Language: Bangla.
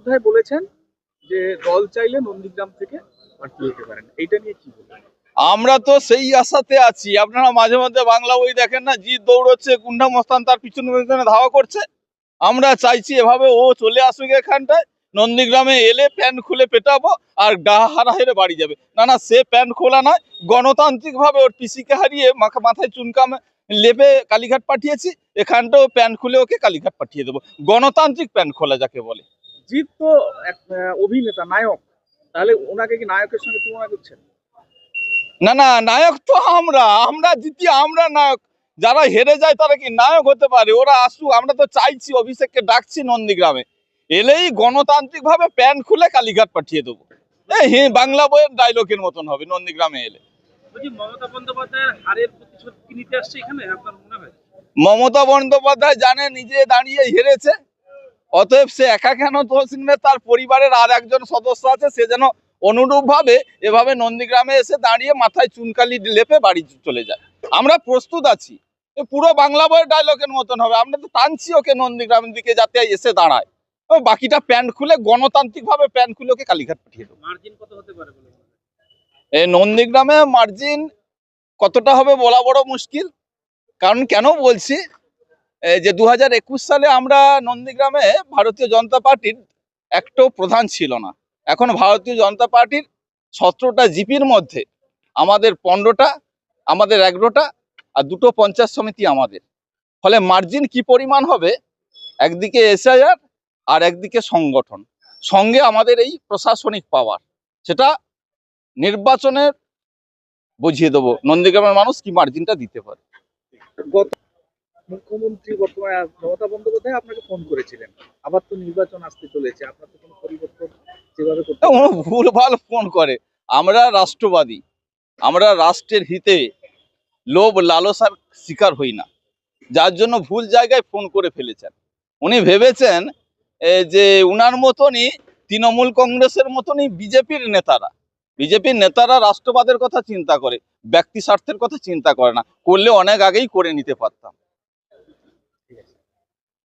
কোথায় বলেছেন যে দল চাইলে নন্দীগ্রাম থেকে প্রার্থী হতে পারেন? এইটা নিয়ে কি আমরা তো সেই আশাতে আছি। আপনারা মাঝে মধ্যে বাংলা বই দেখেন না? জিৎ দৌড়চ্ছে, কুন্ডা মস্তান তার পিছনে ধাওয়া করছে। আমরা চাইছি এভাবে ও চলে আসুক এখানটায়, নন্দীগ্রামে এলে প্যান্ট খুলে পেটাবো আর ডাহারা হেরে বাড়ি যাবে। না না, সে প্যান্ট খোলা নয়, গণতান্ত্রিকভাবে ওর পিসিকে হারিয়ে মাথা মাথায় চুনকামে লেপে কালীঘাট পাঠিয়েছি। এখানটাও প্যান্ট খুলে ওকে কালীঘাট পাঠিয়ে দেবো। গণতান্ত্রিক প্যান্ট খোলা যাকে বলে। জিৎ তো এক অভিনেতা নায়ক। তাহলে ওনাকে কি নায়কের সঙ্গে তুলনা করছেন? না না নায়ক তো আমরা। আমরা জিতি আমরা নায়ক। যারা হেরে যায় তারা কি নায়ক হতে পারে? ওরা আসুক আমরা তো চাইছি অভিষেককে ডাকছি নন্দীগ্রামে। এলেই গণতান্ত্রিক ভাবে প্যান্ট খুলে কালীঘাট পাঠিয়ে দেবো। হ্যাঁ হে বাংলা বইয়ের ডায়লগের মতন হবে নন্দীগ্রামে এলে। বলছি মমতা বন্দ্যোপাধ্যায়ের হারের প্রতিশোধ কি নিতে আসছে এখানে আপনার মমতা বন্দ্যোপাধ্যায় জানে নিজে দাঁড়িয়ে হেরেছে। অতএব সে একা কেন তহসিলবে তার পরিবারের আর একজন সদস্য আছে সে যেন অনুরূপ ভাবে এভাবে নন্দীগ্রামে এসে দাঁড়িয়ে মাথায় চুনকালি লেপে বাড়ি চলে যায়। আমরা প্রস্তুত আছি পুরো বাংলা বইয়ের ডায়লগের মতন হবে। আমরা তো টানছি ওকে নন্দীগ্রামের দিকে যাতে এসে দাঁড়ায়। বাকিটা প্যান্ট খুলে গণতান্ত্রিক ভাবে প্যান্ট খুলে ওকে কালীঘাট পাঠিয়ে দেবো। মার্জিন কত হতে পারে বলে? এই নন্দীগ্রামে মার্জিন কতটা হবে বলা বড় মুশকিল। কারণ কেন বলছি? যে দু একুশ সালে আমরা নন্দীগ্রামে ভারতীয় জনতা পার্টির একটাও প্রধান ছিল না। এখন ভারতীয় জনতা পার্টির সতেরোটা জিপির মধ্যে আমাদের পনেরোটা, আমাদের এগারোটা আর দুটো পঞ্চায়েত সমিতি আমাদের। ফলে মার্জিন কি পরিমাণ হবে? একদিকে এসআইআর আর একদিকে সংগঠন। সঙ্গে আমাদের এই প্রশাসনিক পাওয়ার সেটা নির্বাচনের বুঝিয়ে দেবো। নন্দীগ্রামের মানুষ কি মার্জিনটা দিতে পারে? মুখ্যমন্ত্রী বর্তমানে মমতা বন্দ্যোপাধ্যায় আপনাকে ফোন করেছিলেন। আবার তো নির্বাচন আসতে চলেছে, আপনার তো কোনো পরিবর্তন যেভাবে করতে ও ভুলভাল ফোন করে। আমরা রাষ্ট্রবাদী, আমরা রাষ্ট্রের হিতে লোভ লালসার শিকার হই না। যার জন্য ভুল জায়গায় ফোন করে ফেলেছেন। উনি ভেবেছেন যে উনার মতনই তৃণমূল কংগ্রেসের মতনই বিজেপির নেতারা বিজেপির নেতারা রাষ্ট্রবাদের কথা চিন্তা করে, ব্যক্তি স্বার্থের কথা চিন্তা করে না। করলে অনেক আগেই করে নিতে পারতাম।